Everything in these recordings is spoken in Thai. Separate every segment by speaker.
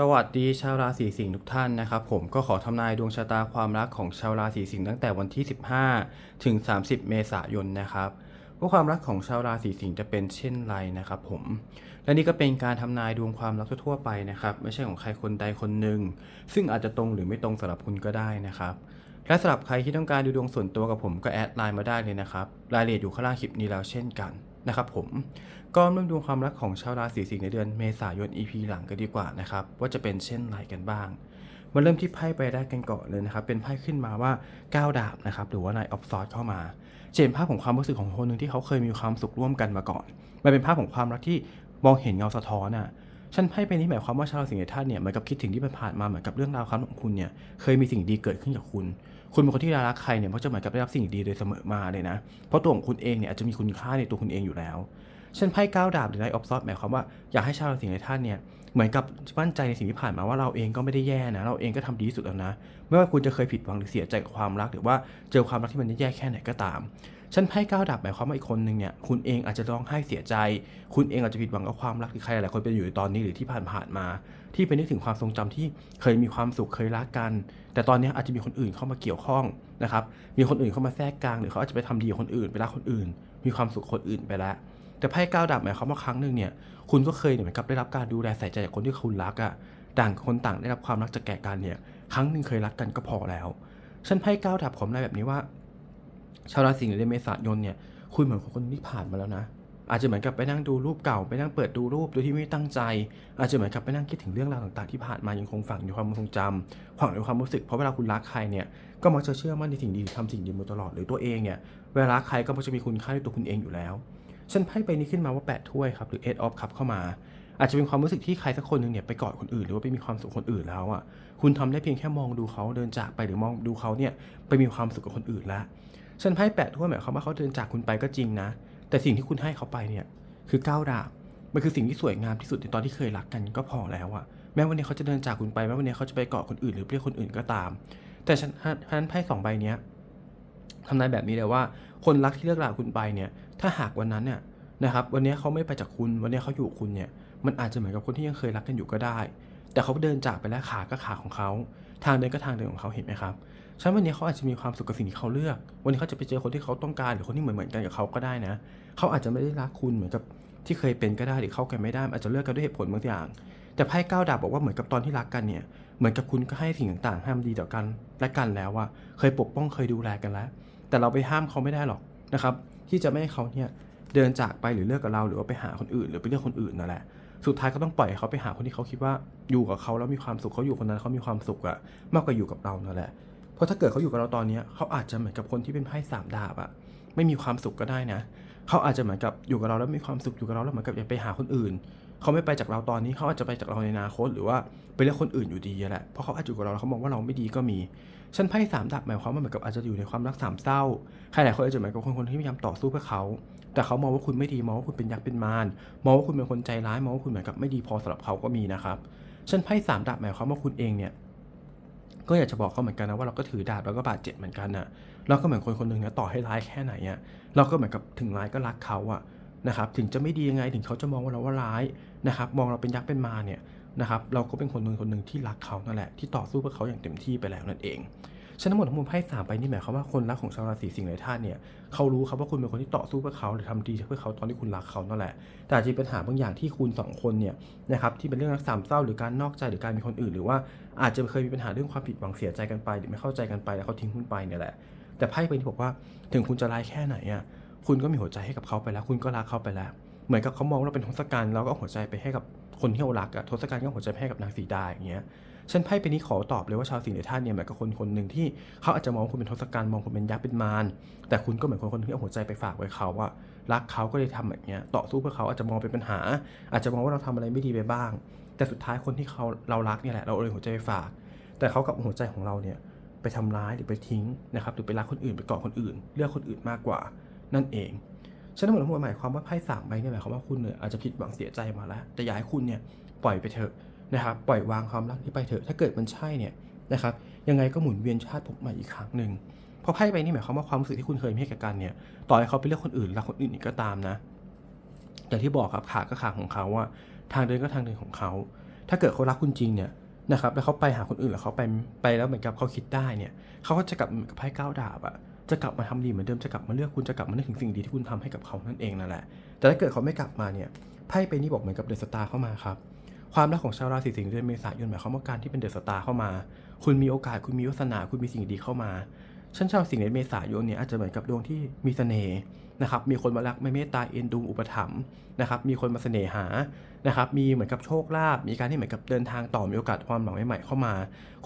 Speaker 1: สวัสดีชาวราศีสิงห์ทุกท่านนะครับผมก็ขอทำนายดวงชะตาความรักของชาวราศีสิงห์ตั้งแต่วันที่ 15 ถึง 30 เมษายนนะครับว่าความรักของชาวราศีสิงห์จะเป็นเช่นไรนะครับผมและนี่ก็เป็นการทำนายดวงความรักทั่วไปนะครับไม่ใช่ของใครคนใดคนหนึ่งซึ่งอาจจะตรงหรือไม่ตรงสำหรับคุณก็ได้นะครับและสำหรับใครที่ต้องการดูดวงส่วนตัวกับผมก็แอดไลน์มาได้เลยนะครับรายละเอียดอยู่ข้างล่างคลิปนี้แล้วเช่นกันนะครับผม ก็เริ่มดูความรักของชาวราศีสิงห์ในเดือนเมษายน EP หลังกันดีกว่านะครับว่าจะเป็นเช่นไรกันบ้างมาเริ่มที่ไพ่ใบแรกกันก่อนเลยนะครับ เป็นไพ่ขึ้นมาว่าก้าวดาบนะครับหรือว่านายออฟซอร์เข้ามาเห็นภาพของความรู้สึกของคนหนึ่งที่เขาเคยมีความสุขร่วมกันมาก่อนมันเป็นภาพของความรักที่มองเห็นเงาสะท้อนอะฉันไพ่ใบนี้หมายความว่าชาวราศีในท่านเนี่ยเหมือนกับคิดถึงที่มันผ่านมาเหมือนกับเรื่องราวครั้งของคุณเนี่ยเคยมีสิ่งดีเกิดขึ้นกับคุณ คุณเป็นคนที่รักใครเนี่ยมักจะเหมือนกับได้รับสิ่งดีโดยเสมอมาเลยนะ เพราะตัวของคุณเองเนี่ยอาจจะมีคุณค่าในตัวคุณเองอยู่แล้ว เช่นไพ่ก้าวดาบหรือไนออฟซอดหมายความว่าอยากให้ชาวราศีในท่านเนี่ยเหมือนกับมั่นใจในสิ่งที่ผ่านมาว่าเราเองก็ไม่ได้แย่นะ เราเองก็ทำดีที่สุดแล้วนะ ไม่ว่าคุณจะเคยผิดหวังหรือเสียใจกับความรัก หรือว่าเจอความรักที่มันแย่แค่ไหนก็ตามฉันไพ่ก้าวดาบหมายความว่าอีกคนหนึ่งเนี่ยคุณเองอาจจะร้องไห้เสียใจ คุณเองอาจจะผิดหวังกับความรักที่ใครหลายคนเป็นอยู่ในตอนนี้หรือที่ผ่านๆมา ที่เป็นนึกถึงความทรงจำที่เคยมีความสุขเคยรักกัน แต่ตอนนี้อาจจะมีคนอื่นเข้ามาเกี่ยวข้องนะครับมีคนอื่นเข้ามาแทรกกลางหรือเขาอาจจะไปทำดีกับคนอื่นไปรักคนอื่น มีความสุขคนอื่นไปแล้ว แต่ไพ่ก้าวดาบหมายความว่าครั้งหนึ่งเนี่ยคุณก็เคยเหมือนกับได้รับการดูแลใส่ใจจากคนที่คุณรักอะ่ะต่างคนต่างได้รับความรักจากแก่กันเนี่ย ครั้งหนึ่งเคยรักกันก็พอแล้วฉันไพ่ก้าวดาบผมอะไรแบบนี้ว่า ชาวราศีเดือนเมษายนเนี่ยคุณเหมือนคนที่ผ่านมาแล้วนะอาจจะเหมือนกับไปนั่งดูรูปเก่าไปนั่งเปิดดูรูปโดยที่ไม่ตั้งใจ อาจจะเหมือนกับไปนั่งคิดถึงเรื่องราวต่างๆที่ผ่านมายังคงฝังอยู่ความทรงจำฝังในความรู้สึกเพราะเวลาคุณรักใครเนี่ยก็มักจะเชื่อมั่นในสิ่งดีทำสิ่งดีมาตลอดหรือตัวเองเนี่ยเวลารักใครก็มักจะมีคุณค่าในตัวคุณเองอยู่แล้ว ฉันไพ่ใบนี้ขึ้นมาว่าแปดถ้วยครับหรือเอ็ดออฟคัพเข้ามา อาจจะเป็นความรู้สึกที่ใครสักคนหนึ่งเนี่ยไปกอดคนอื่นหรือว่าไปมีความสุขคนอื่นแล้วอะคุณทำได้เพียงแค่มองดูเขาเดินจากไปหรือมองดูเขาเนี่ยไปมีความสุขกับคนอื่นแล้วฉันไพ่แปดถ้วยหมายความว่าเขาเดินจากคุณไปก็จริงนะ แต่สิ่งที่คุณให้เขาไปเนี่ยคือก้าวดาบมันคือสิ่งที่สวยงามที่สุดในตอนที่เคยรักกันก็พอแล้วอะแม้วันนี้เขาจะเดินจากคุณไปแม้วันนี้เขาจะไปเกาะคนอื่นหรือเรียกคนอื่นก็ตาม แต่ฉันฉะนั้นไพ่สองใบเนี้ยทำนายแบบนี้เลยว่า คนรักที่เลิกลาคุณไปเนี่ย ถ้าหากวันนั้นเนี่ยนะครับวันนี้เขาไม่ไปจากคุณวันนี้เขาอยู่คุณเนี่ยมันอาจจะเหมือนกับคนที่ยังเคยรักกันอยู่ก็ได้ แต่เขาเดินจากไปแล้วขาก็ขาของเขาทางเดินก็ทางเดินของเขาเห็นไหมครับฉะนั้นวันนี้เขาอาจจะมีความสุขกับสิ่งที่เขาเลือก วันนี้เขาจะไปเจอคนที่เขาต้องการหรือคนที่เหมือนเหมือนกันกับเขาก็ได้นะ เขาอาจจะไม่ได้รักคุณเหมือนกับที่เคยเป็นก็ได้หรือเข้ากันไม่ได้ อาจจะเลิกกันด้วยเหตุผลบางอย่าง แต่ไพ่ก้าวดาบบอกว่าเหมือนกับตอนที่รักกันเนี่ย เหมือนกับคุณก็ให้สิ่งต่างๆ ห้มันดีต่อกันและกันแล้วว่าเคยปกป้องเคยดูแลกันแล้ว แต่เราไปห้ามเขาไม่ได้หรอกนะครับ ที่จะไม่ให้เขาเนี่ยเดินจากไปหรือเลิกกับเราหรือว่าไปหาคนอื่น หรือไปเลือกคนอื่นนั่นแหละสุดท้ายก็ต้องปล่อยเขาไปหาคนที่เขาคิดว่าอยู่กับเขาแล้วมีความสุขเขาอยู่คนนั้นเขามีความสุขอะมากกว่าอยู่กับเรานั่นแหละเพราะถ้าเกิดเขาอยู่กับเราตอนนี้เขาอาจจะเหมือนกับคนที่เป็นไพ่สามดาบอะไม่มีความสุขก็ได้นะ เขาอาจจะเหมือนกับอยู่กับเราแล้วมีความสุขอยู่กับเราแล้วเหมือนกับอยากไปหาคนอื่น เขาไม่ไปจากเราตอนนี้เขาอาจจะไปจากเราในอนาคต หรือว่าไปเลือกคนอื่นอยู่ดีแหละเพราะเขาอาจจะอยู่กับเราแล้วเขามองว่าเราไม่ดีก็มีฉันไพ่สามดาบหมายความว่าเหมือนกับอาจจะอยู่ในความรักสามเศร้าใครหลายคนอาจจะหมือนกับคนคนที่พยายามต่อสู้เพื่อเขา แต่เขามองว่าคุณไม่ดีมองว่าคุณเป็นยักษ์เป็นมารมองว่าคุณเป็นคนใจร้ายมองว่าคุณเหมือนกับไม่ดีพอสำหรับเขาก็มีนะครับฉันไพ่สามดาบหมายความว่าคุณเองเนี่ยก็อยากจะบอกเขาเหมือนกันนะว่าเราก็ถือดาบแล้วก็บาดเจ็บเหมือนกันน่ะเราก็เหมือนคนคนหนึ่งนะต่อให้ร้ายแค่ไหนอะเราก็เหมือนกับถึงร้ายก็รักเขาอะ นะครับถึงจะไม่ดียังไงถึงเขาจะมองว่าเราว่าร้ายนะครับมองเราเป็นยักษ์เป็นมาเนี่ยนะครับเราก็เป็นคนหนึ่งคนหนึ่งที่รักเขานั่นแหละที่ต่อสู้เพื่อเขาอย่างเต็มที่ไปแล้วนั่นเองฉะนั้นหมดทั้งมวลไพ่สามไปนี่หมายความว่าคนรักของชาวราศีสิงห์ในธาตุเนี่ยเขารู้ครับว่าคุณเป็นคนที่ต่อสู้เพื่อเขาหรือทำดีเพื่อเขาตอนที่คุณรักเขานั่นแหละ แต่จะมีปัญหาบางอย่างที่คุณสองคนเนี่ยนะครับที่เป็นเรื่องรักสามเศร้าหรือการนอกใจหรือการมีคนอื่น หรือว่าอาจจะเคยมีปัญหาเรื่องความผิดหวังเสียใจกันไปหรือไม่เข้าใจกันไปแล้วเขาทิ้งคุณไปเนี่ยแหละแต่ไพ่ใบนี้บอกว่าถึงคุณจะร้ายแค่ไหนอะ คุณก็มีหัวใจให้กับเขาไปแล้ว คุณก็รักเขาไปแล้ว เหมือนกับเขามองเราเป็นทศกัณฐ์เราก็เอาหัวใจไปให้กับคนที่เรารักอะทศกัณฐ์ก็เอาหัวใจไปให้กับนางสีดาอย่างเงี้ยฉันไพ่ไปนี้ขอตอบเลยว่าชาวสิงห์ในท่านเนี่ยเหมือนกับคนคนหนึ่งที่เขาอาจจะมองคุณเป็นทศกัณฐ์มองคุณเป็นยักษ์เป็นมารแต่คุณก็เหมือนคนคนที่เอาหัวใจไปฝากไว้เขาว่ารักเขาก็เลยทำแบบเนี้ยต่อสู้เพื่อเขาอาจจะมองเป็นปัญหา อาจจะมองว่าเราทำอะไรไม่ดีไปบ้าง แต่สุดท้ายคนที่เขาเรารักเนี่ยแหละเราเลยหัวใจไปฝาก แต่เขากับหัวใจของเราเนี่ยไปทำร้ายหรือไปทิ้งนะครับหรือไปรักคนอื่นไปเกาะคนอื่น เลือกคนอื่นมากกว่า นั่นเองฉะนั้นหมดทั้งหมดหมายความว่าไพ่สามใบเนี่ยหมายความว่าคุณเนี่ยอาจจะผิดหวังเสียใจมาแล้ว แต่อยากให้คุณเนี่ยปล่อยไปเถอะนะครับปล่อยวางความรักนี้ไปเถอะถ้าเกิดมันใช่เนี่ยนะครับยังไงก็หมุนเวียนชาติภพใหม่อีกครั้งหนึ่งเพราะไพ่ใบนี้หมายความว่าความรู้สึกที่คุณเคยมีให้กับกันเนี่ย ต่อให้เขาไปเลือกคนอื่นรักคนอื่นอีกก็ตามนะอย่างที่บอกครับขาก็ขาของเขาว่าทางเดินก็ทางเดินของเขา ถ้าเกิดเขารักคุณจริงเนี่ยนะครับแล้วเขาไปหาคนอื่นแล้วเขาไปไปแล้วเหมือนกับเขาคิดได้เนี่ยเขาก็จะกลับกับไพ่ก้าวดาบอะ จะกลับมาทำดีเหมือนเดิมจะกลับมาเลือกคุณจะกลับมานึกถึงสิ่งดีที่คุณทำให้กับเขานั่นเองนั่นแหละ แต่ถ้าเกิดเขาไม่กลับมาเนี่ยไพ่ไปนี่บอกเหมือนกับเดอะสตาร์เข้ามาครับความรักของชาวราศีสิงห์เดือนเมษายนหมายความว่าการที่เป็นเดอะสตาร์เข้ามา คุณมีโอกาสคุณมีวาสนาคุณมีสิ่งดีเข้ามาฉันชาวสิงห์ในเมษายนเนี่ยอาจจะเหมือนกับดวงที่มีเสน่ห์นะครับ มีคนมารักไม่เมตตาเอ็นดูอุปถัมภ์นะครับ มีคนมาเสน่หานะครับ มีเหมือนกับโชคลาภ มีการที่เหมือนกับเดินทางต่อมีโอกาสความหวังใหม่ๆเข้ามา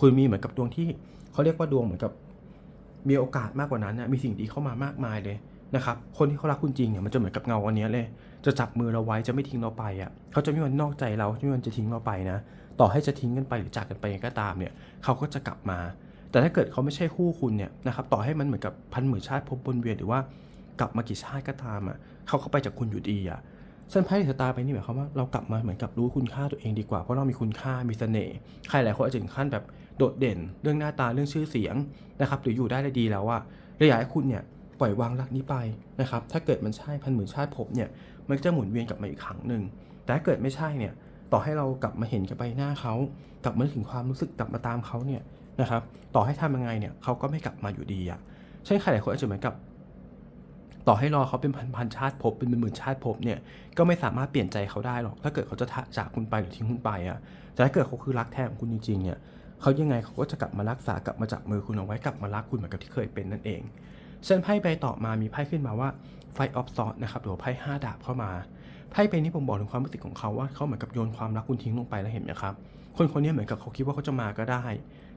Speaker 1: คุณมีเหมือนกับดวงที่เขาเรียกว่าดวงเหมือนกับ มีโอกาสมากกว่านั้นนะมีสิ่งดีเข้ามามากมายเลยนะครับ คนที่เขารักคุณจริงเนี่ยมันจะเหมือนกับเงาอันนี้เลย จะจับมือเราไว้จะไม่ทิ้งเราไปอะเขาจะไม่มีวันนอกใจเราไม่วันจะทิ้งเราไปนะ ต่อให้จะทิ้งกันไปหรือจากกันไปก็ตามเนี่ยเขาก็จะกลับมา แต่ถ้าเกิดเขาไม่ใช่คู่คุณเนี่ยนะครับต่อให้มันเหมือนกับพันหมื่นชาติพบวนเวียนหรือว่ากลับมากี่ชาติก็ตามอะเขาก็ไปจากคุณอยู่ดีอะเส้นไพ่สตาร์ไปนี่หมายความว่าเรากลับมาเหมือนกับรู้คุณค่าตัวเองดีกว่าเพราะเรามีคุณค่ามีเสน่ห์ใครหลายคนอาจจะถึงขั้นแบบ โดดเด่น เรื่องหน้าตาเรื่องชื่อเสียงนะครับหรืออยู่ได้ดีแล้วอะเลยอยากให้คุณเนี่ยปล่อยวางรักนี้ไปนะครับถ้าเกิดมันใช่พันหมื่นชาติพบเนี่ยมันจะหมุนเวียนกลับมาอีกครั้งหนึ่งแต่ถ้าเกิดไม่ใช่เนี่ยต่อให้เรากลับมาเห็นกับใบหน้าเขากลับมาถึงความรู้สึกกลับมาตามเขาเนี่ยนะครับต่อให้ทำยังไงเนี่ยเขาก็ไม่กลับมาอยู่ดีอะ่ะเช่นใครหลายคนอาจจะเหมือนกับ ต่อให้รอเขาเป็นพันพันชาติภพเป็นหมื่นชาติภพเนี่ยก็ไม่สามารถเปลี่ยนใจเขาได้หรอกถ้าเกิดเขาจะทะจากคุณไปหรือทิ้งคุณไปอะ่ะแต่ถ้าเกิดเขาคือรักแท้ของคุณจริงๆเนี่ย เขายังไงเขาก็จะกลับมารักษากลับมาจับมือคุณเอาไว้กลับมารักคุณเหมือนกับที่เคยเป็นนั่นเองเช่นไพ่ใบต่อมามีไพ่ขึ้นมาว่าไฟออฟซอ d นะครับหรือไพ่ห้าดาบเข้ามาไพ่ใบนี้ผมบอกถึงความรู้สึกของเขาว่าเขาเหมือนกับโยนความรักคุณทิ้งลงไปแล้วเห็นไหมครับคนคนนี้เหมือนกับเขาคิดว่าเขาจะมาก็ได้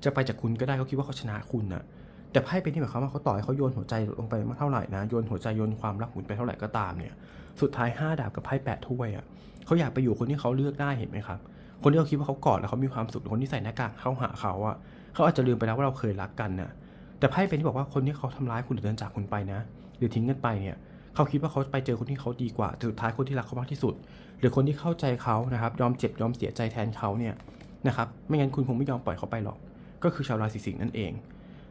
Speaker 1: จะไปจากคุณก็ได้เขาคิดว่าเขาชนะคุณนะแต่ไพ่เป็นที่หมายความว่าเขาต่อให้เขาโยนหัวใจลงไปมากเท่าไหร่นะโยนหัวใจโยนความรักคุณไปเท่าไหร่ก็ตามเนี่ย สุดท้ายห้าดาบกับไพ่แปดถ้วยอะเขาอยากไปอยู่คนที่เขาเลือกได้เห็นไหมครับ คนที่เขาคิดว่าเขากอดแล้วเขามีความสุขคนที่ใส่หน้ากากเข้าหาเขาอะเขาอาจจะลืมไปแล้วว่าเราเคยรักกันน่ะแต่ไพ่เป็นที่บอกว่าคนที่เขาทำร้ายคุณหรือเดินจากคุณไปนะ หรือทิ้งกันไปเนี่ยเขาคิดว่าเขาไปเจอคนที่เขาดีกว่าแต่สุดท้ายคนที่รักเขามากที่สุด หรือคนที่เข้าใจเขานะครับยอมเจ็บยอมเสียใจแทนเขาเนี่ยนะครับไม่งั้นคุณคงไม่ยอมปล่อยเขาไปหรอก ก็คือชาวราศีสิงห์นั่นเอง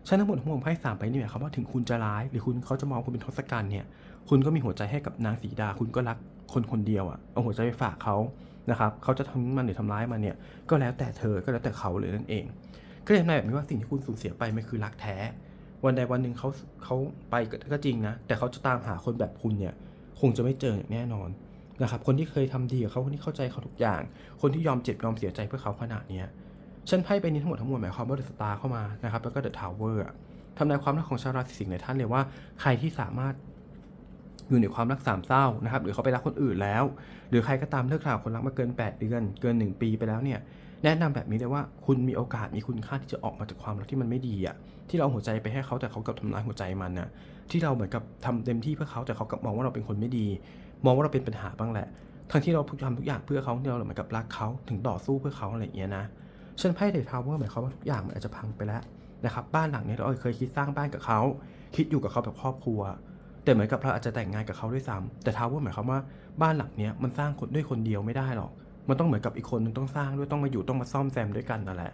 Speaker 1: ฉันทั้งหมดทั้งมวลไพ่สามไปนี่หมายความว่าถึงคุณจะร้าย หรือคุณเขาจะมองคุณเป็นทศกัณฐ์เนี่ย คุณก็มีหัวใจให้กับนางสีดา คุณก็รักคนคนเดียวอะ่ะเอาหัวใจไปฝากเขา นะครับเขาจะทำมันหรือทำร้ายมันเนี่ยก็แล้วแต่เธอก็แล้วแต่เขาเลยนั่นเองก็เลยทำนายแบบนี้ว่าสิ่งที่คุณสูญเสียไปมันคือรักแท้ วันใดวันหนึ่งเขาเขาไปก็จริงนะ แต่เขาจะตามหาคนแบบคุณเนี่ยคงจะไม่เจออย่างแน่นอนนะครับคนที่เคยทำดีกับเขาคนที่เข้าใจเขาทุกอย่าง คนที่ยอมเจ็บยอมเสียใจเพื่อเขาขนาดนี้ฉันไพ่ไปนี้ทั้งหมดทั้งมวลหมายความว่าเดอะสตาร์เข้ามานะครับแล้วก็เดอะทาวเวอร์ทำนายความรักของชาวราศีสิงห์ในท่านเลยว่าใครที่สามารถ อยู่ในความรักสามเศร้านะครับหรือเขาไปรักคนอื่นแล้ว หรือใครก็ตามเลิกราคนรักมาเกิน 8 เดือน เกิน 1 ปีไปแล้วเนี่ยแนะนำแบบนี้เลยว่าคุณมีโอกาสมีคุณค่าที่จะออกมาจากความรักที่มันไม่ดีอะที่เราเอาหัวใจไปให้เขาแต่เขากลับทำร้ายหัวใจมันนะที่เราเหมือนกับทำเต็มที่เพื่อเขาแต่เขากลับมองว่าเราเป็นคนไม่ดี มองว่าเราเป็นปัญหาบ้างแหละ ทั้งที่เราทำทุกอย่างเพื่อเขาที่เราเหมือนกับรักเขาถึงต่อสู้เพื่อเขาอะไรอย่างเงี้ยนะเช่นไพ่เดทาวเวอร์หมายความว่าทุกอย่างมันอาจจะพังไปแล้วนะครับบ้านหลังนี้เราเคยคิดสร้างบ้านกับเขา คิดอยู่กับเขาแบบครอบครัว แต่เหมือนกับเราอาจจะแต่งงานกับเขาด้วยซ้ำแต่ทาวเวอร์หมายความว่าบ้านหลังเนี้ยมันสร้างคนด้วยคนเดียวไม่ได้หรอก มันต้องเหมือนกับอีกคนนึงต้องสร้างด้วยต้องมาอยู่ต้องมาซ่อมแซมด้วยกันนั่นแหละ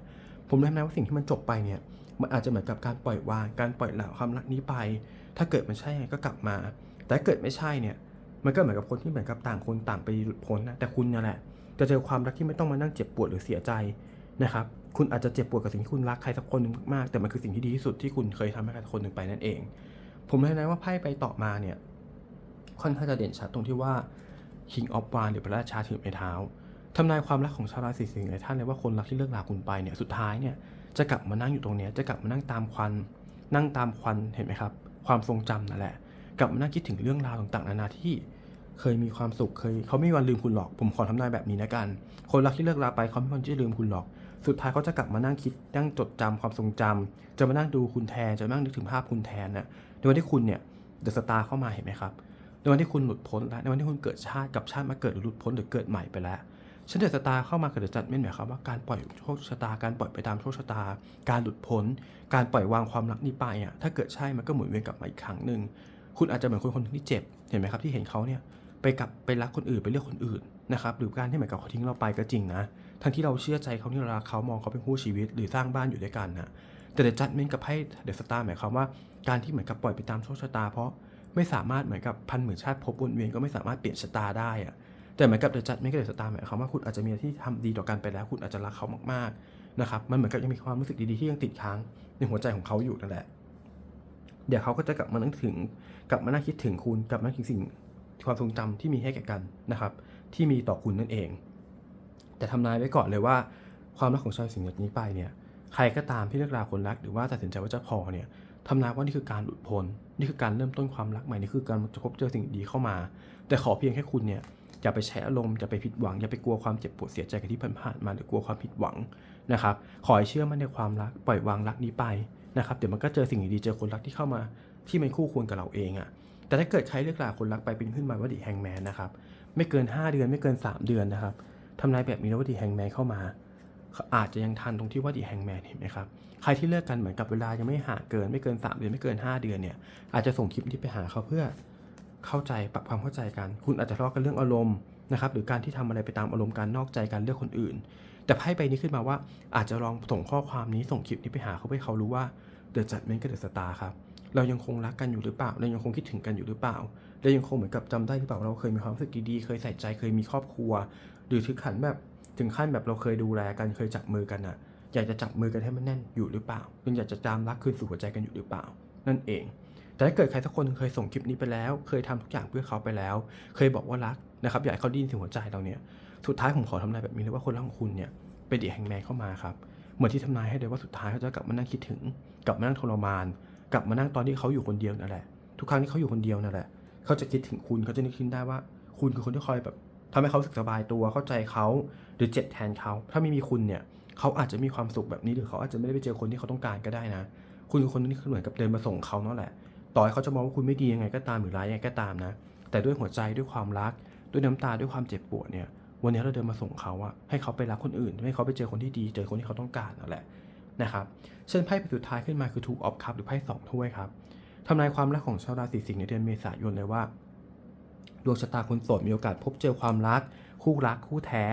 Speaker 1: ผมเลยแม้ว่าสิ่งที่มันจบไปเนี่ย มันอาจจะเหมือนกับการปล่อยวางการปล่อยหลาความรักนี้ไป ถ้าเกิดมันใช่ก็กลับมา แต่เกิดไม่ใช่เนี่ยมันก็เหมือนกับคนที่เหมือนกับต่างคนต่างไปหลุดพ้นนะแต่คุณนี่แหละ จะเจอความรักที่ไม่ต้องมานั่งเจ็บปวดหรือเสียใจนะครับคุณอาจจะเจ็บปวดกับสิ่งที่คุณรักใครสักคนหนึ่งมากแต่มันคือสิ่งที่ดีที่สุดที่คุณเคยทำให้ใครคนหนึ่งไปนั่นเอง ผมเลยนะว่าไพ่ไปต่อมาเนี่ย ค่อนข้างจะเด่นชัดตรงที่ว่า King of w a n หรือพระราชาถือไม้เท้าทำนายความรักของชาวราศีสิงห์ในท่านเลยว่าคนรักที่เลิกลาคุณไปเนี่ยสุดท้ายเนี่ยจะกลับมานั่งอยู่ตรงนี้จะกลับมานั่งตามควัน นั่งตามควันเห็นไหมครับ ความทรงจำนั่นแหละ กลับมานั่งคิดถึงเรื่องราวต่างๆนานาที่เคยมีความสุขเคยเขาไม่มีวันลืมคุณหรอก ผมขอทำนายแบบนี้นะกัน คนรักที่เลิกลาไปเขาไม่มีวันที่จะลืมคุณหรอก สุดท้ายเขาจะกลับมานั่งคิดนั่งจดจำความทรงจำจะมานั่งดูคุณแทน จะมานั่งนึกถึงภาพคุณแทนน่ะในวันที่คุณเนี่ยเดอะสตาร์เข้ามาเห็นไหมครับในวันที่คุณหลุดพ้นแล้วในวันที่คุณเกิดชาติกับชาติมาเกิดหรือหลุดพ้นหรือเกิดใหม่ไปแล้วฉันเดอะสตาร์เข้ามากับเดอะจัดเม่หมายความว่าการปล่อยโชคชะตาการปล่อยไปตามโชคชะตา การหลุดพ้น การปล่อยวางความรักนี้ไปอะถ้าเกิดใช่มันก็หมุนเวียนกลับมาอีกครั้งหนึ่งคุณอาจจะเหมือนคนคนที่เจ็บเห็นไหมครับที่เห็นเขาเนี่ยไปกลับไปรักคนอื่นไปเลือกคนอื่นนะครับหรือการที่เหมือนกับเขาทิ้งเราไปก็จริงนะ ทั้งที่เราเชื่อใจเขาที่เรารักเขามองเขาเป็นคู่ชีวิต หรือสร้างบ้านอยู่ด้วยกันนะแต่เดจัดเมนกับไพ่เดอะสตาร์หมายความว่าการที่เหมือนกับปล่อยไปตามโชคชะตา เพราะไม่สามารถเหมือนกับพันหมื่นชาติภพวนเวียนก็ไม่สามารถเปลี่ยนชะตาได้อะแต่เหมือนกับเดอะจัดไม่กระเดสตาร์หมายความว่าคุณอาจจะมีอะไรที่ทำดีต่อกันไปแล้ว คุณอาจจะรักเขามากๆนะครับมันเหมือนกับยังมีความรู้สึกดีๆที่ยังติดค้างในหัวใจของเขาอยู่นั่นแหละเดี๋ยวเขาก็จะกลับมานึกถึง กลับมานั่งคิดถึงคุณกลับมานึกถึงสิ่งความทรงจำที่มีให้แก่กันนะครับ ที่มีต่อคุณนั่นเอง แต่ทำนายไว้ก่อนเลยว่า ความรักของชาวสิงห์จากนี้ไปเนี่ยใครก็ตามที่เลิกราคนรัก หรือว่าตัดสินใจว่าจะพอเนี่ยทำนายว่านี่คือการหลุดพ้นนี่คือการเริ่มต้นความรักใหม่นี่คือการจะพบเจอสิ่งดีเข้ามา แต่ขอเพียงแค่คุณเนี่ยอย่าไปใช้อารมณ์อย่าไปผิดหวังอย่าไปกลัวความเจ็บปวดเสียใจกับที่ผ่านมาหรือกลัวความผิดหวังนะครับขอให้เชื่อมั่นในความรักปล่อยวางรักนี้ไปนะครับเดี๋ยวมันก็เจอสิ่งดีเจอคนรักที่เข้ามา ที่มันคู่ควรกับเราเองอะ่ะแต่ถ้าเกิดใครเลิกราคนรักไปเป็นขึ้นมาว่าดีแฮงแมนนะครับไม่เกิน 5 เดือนไม่เกิน 3 เดือนนะครับ ทำนายแบบนี้แล้วว่าดีแฮงแมนเข้ามา อาจจะยังทันตรงที่ว่าดีแฮงแมนเห็นไหมครับใครที่เลิกกันเหมือนกับเวลายังไม่ห่างเกินไม่เกิน 3 เดือนไม่เกิน 5 เดือนเนี่ยอาจจะส่งคลิปนี้ไปหาเขาเพื่อเข้าใจปรับความเข้าใจกัน คุณอาจจะทะเลาะกันเรื่องอารมณ์นะครับหรือการที่ทำอะไรไปตามอารมณ์การนอกใจกันเลือกคนอื่น แต่ไพ่ใบนี้ขึ้นมาว่าอาจจะลองส่งข้อความนี้ส่งคลิปนี้ไปหาเขาให้เขารู้ว่า เดอะจัดเมนกับเดอะสตาครับ เรายังคงรักกันอยู่หรือเปล่า เรายังคงคิดถึงกันอยู่หรือเปล่า เรายังคงเหมือนกับจำได้หรือเปล่า เราเคยมีความรู้สึกดีๆ เคยใส่ใจ เคยมีครอบครัว หรือถึงขั้นแบบถึงขั้นแบบเราเคยดูแลกัน เคยจับมือกันอะอยากจะจับมือกันให้มันแน่นอยู่หรือเปล่ายังอยากจะตามรักคืนสู่หัวใจกันอยู่หรือเปล่า นั่นเอง แต่ถ้าเกิดใครสักคนเคยส่งคลิปนี้ไปแล้ว เคยทำทุกอย่างเพื่อเขาไปแล้ว เคยบอกว่ารักนะครับ อยากให้เขาไดยินเสียงหัวใจเราเนี่ย สุดท้ายผมขอทำนายแบบนี้เลยว่าคนรักของคุณเนี่ยเป็นเดียแห่งแมนเข้ามาครับ เหมือนที่ทำนายให้เลยว่าสุดท้ายเขาจะกลับมานั่งคิดถึง กลับมานั่งทรมาน กลับมานั่งตอนที่เขาอยู่คนเดียวนั่นแหละ ทุกครั้งที่เขาอยู่คนเดียวนั่นแหละ เขาจะคิดถึงคุณเขาจะนึกขึ้นได้ว่า คุณคือคนที่คอยแบบทำให้เขาสึกสบายตัวเข้าใจเขาหรือเจ็บแทนเขา ถ้าไม่มีคุณเนี่ยเขาอาจจะมีความสุขแบบนี้หรือเขาอาจจะไม่ได้ไปเจอคนที่เขาต้องการก็ได้นะ คุณคือคนที่เหมือนกับเดินมาส่งเขานั่นแหละ ต่อให้เขาจะมองว่าคุณไม่ดียังไงก็ตามหรือร้ายยังไงก็ตามนะ แต่ด้วยหัวใจด้วยความรัก ด้วยน้ำตาด้วยความเจ็บปวดเนี่ยวันนี้เราเดินมาส่งเขาอะให้เขาไปรักคนอื่น ให้เขาไปเจอคนที่ดี เจอคนที่เขาต้องการนั่นแหละ นะครับเช่นไพ่ใบสุดท้ายขึ้นมาคือ Two of Cups หรือไพ่สองถ้วยครับทำนายความรักของชาวราศีสิงห์ในเดือนเมษายนเลยว่า ดวงชะตาคนโสดมีโอกาสพบเจอความรัก คู่รักคู่แท้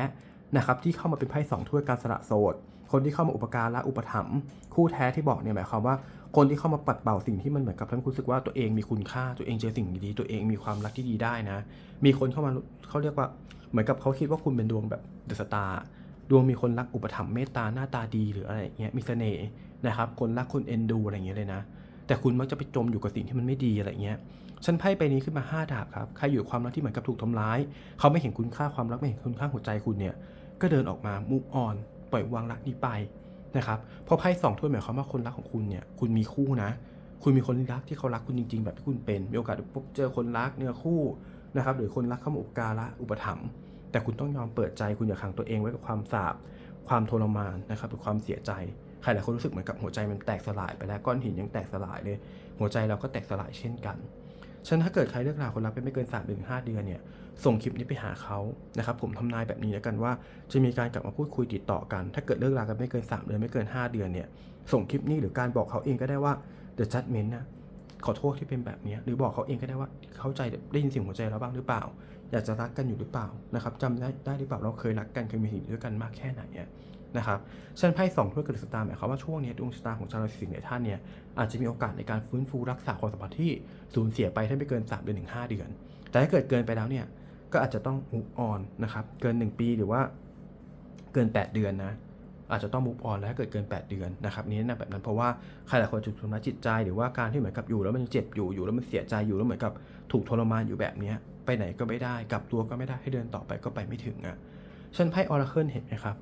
Speaker 1: นะครับที่เข้ามาเป็นไพ่สองถ้วยการสละโสด คนที่เข้ามาอุปการะอุปถัมภ์คู่แท้ที่บอกเนี่ยหมายความว่าคนที่เข้ามาปัดเป่าสิ่งที่มันเหมือนกับทำให้คุณรู้สึกว่าตัวเองมีคุณค่าตัวเองเจอสิ่งดีตัวเองมีความรักที่ดีได้นะ มีคนเข้ามาเขาเรียกว่าเหมือนกับเขาคิดว่าคุณเป็นดวงแบบเดอะสตาร์ ดวงมีคนรักอุปถัมภ์เมตตาหน้าตาดีหรืออะไรเงี้ยมีเสน่ห์นะครับ คนรักคนเอ็นดูอะไรเงี้ยเลยนะ แต่คุณมักจะไปจมอยู่กับสิ่งที่มันไม่ดีอะไรเงี้ยฉันไพ่ใบนี้ขึ้นมา 5 ดาบครับใครอยู่ความรักที่เหมือนกับถูกทำร้าย เขาไม่เห็นคุณค่าความรักไม่เห็นคุณค่าหัวใจคุณเนี่ยก็เดินออกมามุกออนปล่อยวางรักนี้ไปนะครับเพราะไพ่สองถ้วยหมายความว่าคนรักของคุณเนี่ยคุณมีคู่นะ คุณมีคนรักที่เขารักคุณจริง ๆ แบบที่คุณเป็นมีโอกาสพบเจอคนรักเนื้อคู่นะครับหรือคนรักเข้ามาอุปการะอุปถัมภ์ แต่คุณต้องยอมเปิดใจคุณอย่าขังตัวเองไว้กับความสาบ ความทรมานนะครับหรือความเสียใจใครหลายคนรู้สึกเหมือนกับหัวใจมันแตกสลายไปแล้วก้อนหินยังแตกสลายเลย หัวใจเราก็แตกสลายเช่นกันฉะนั้นถ้าเกิดใครเลิกราคนรักไปไม่เกิน3ามถึงหเดือนเนี่ยส่งคลิปนี้ไปหาเขานะครับผมทำนายแบบนี้แล้วกันว่า จะมีการกลับมาพูดคุยติดต่อกัน ถ้าเกิดเลิกรากันไม่เกิน 3 เดือนไม่เกิน 5 เดือนเนี่ยส่งคลิปนี้หรือการบอกเขาเองก็ได้ว่า The Judgment นะขอโทษที่เป็นแบบนี้หรือบอกเขาเองก็ได้ว่าเข้าใจได้ยินเสียงหัวใจเราบ้างหรือเปล่า อยากจะรักกันอยู่หรือเปล่านะครับจำได้ได้หรือเปล่าเราเคยรักกันเคยมีสิ่งด้วยกันมากแค่ไหนเนี่ยนะครับฉันไพ่สองถ้วยกระดสตาร์หมายความว่าช่วงนี้ดวงชะตาของชาวราศีสิงห์ในท่านเนี่ยอาจจะมีโอกาสในการฟื้นฟูรักษาความสัมพันธ์ที่สูญเสียไปถ้าไม่เกิน 3 เดือนถึง5เดือน แต่ถ้าเกิดเกินไปแล้วเนี่ยก็อาจจะต้อง move on นะครับเกิน 1 ปีหรือว่าเกิน 8 เดือนนะอาจจะต้อง move on แล้วถ้าเกิดเกิน 8 เดือนนะครับนี่นะแบบนั้นเพราะว่าใครหลายคนจะถูกทำร้ายจิตใจ หรือว่าการที่เหมือนกับอยู่แล้วมันเจ็บอยู่อยู่แล้วมันเสียใจอยู่แล้วเหมือนกับถูกทรมานอยู่แบบนี้ ไปไหนก็ไม่ได้กลับตัวก็ไม่ได้ให้เดินต่อไปก็ไปไม่ถึงอะฉันไพ่ออราเคิลเห็นไหมครับ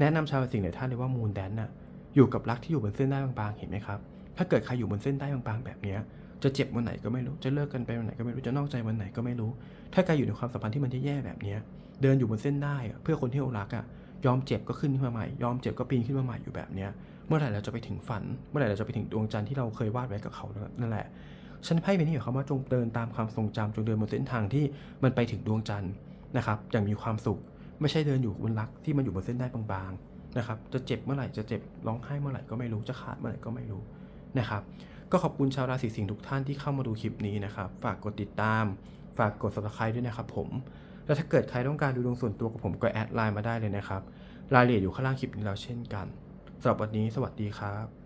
Speaker 1: แนะนำชาวราศีสิงห์ในท่านเลยว่ามูนแดนน่ะอยู่กับรักที่อยู่บนเส้นได้บางๆเห็นไหมครับ ถ้าเกิดใครอยู่บนเส้นได้บางๆแบบเนี้ยจะเจ็บวันไหนก็ไม่รู้ จะเลิกกันไปวันไหนก็ไม่รู้ จะนอกใจวันไหนก็ไม่รู้ ถ้าใครอยู่ในความสัมพันธ์ที่มันแย่ๆแบบเนี้ยเดินอยู่บนเส้นได้ เพื่อคนที่เรารักอะ ยอมเจ็บก็ขึ้นขึ้นมาใหม่ ยอมเจ็บก็ปีนขึ้นมาใหม่อยู่แบบเนี้ยเมื่อไหร่เราจะไปถึงฝัน เมื่อไหร่เราจะไปถึงดวงจันทร์ที่เราเคยวาดไว้กับเขานั่นแหละ ฉันไพ่เป็นนี่หมายความว่าจงเดินตามความทรงจำจงเดินบนเส้นทางที่มันไปถึงดวงจันทร์นะครับอย่างมีความสุข ไม่ใช่เดินอยู่บนรักที่มันอยู่บนเส้นได้บางๆนะครับจะเจ็บเมื่อไหร่จะเจ็บร้องไห้เมื่อไหร่ก็ไม่รู้จะขาดเมื่อไหร่ก็ไม่รู้นะครับก็ขอบคุณชาวราศีสิงห์ทุกท่านที่เข้ามาดูคลิปนี้นะครับฝากกดติดตาม ฝากกด subscribe ด้วยนะครับผมแล้วถ้าเกิดใครต้องการดูดวงส่วนตัวกับผมก็แอดไลน์มาได้เลยนะครับรายละเอียดอยู่ข้างล่างคลิปนี้แล้วเช่นกันสำหรับวันนี้สวัสดีครับ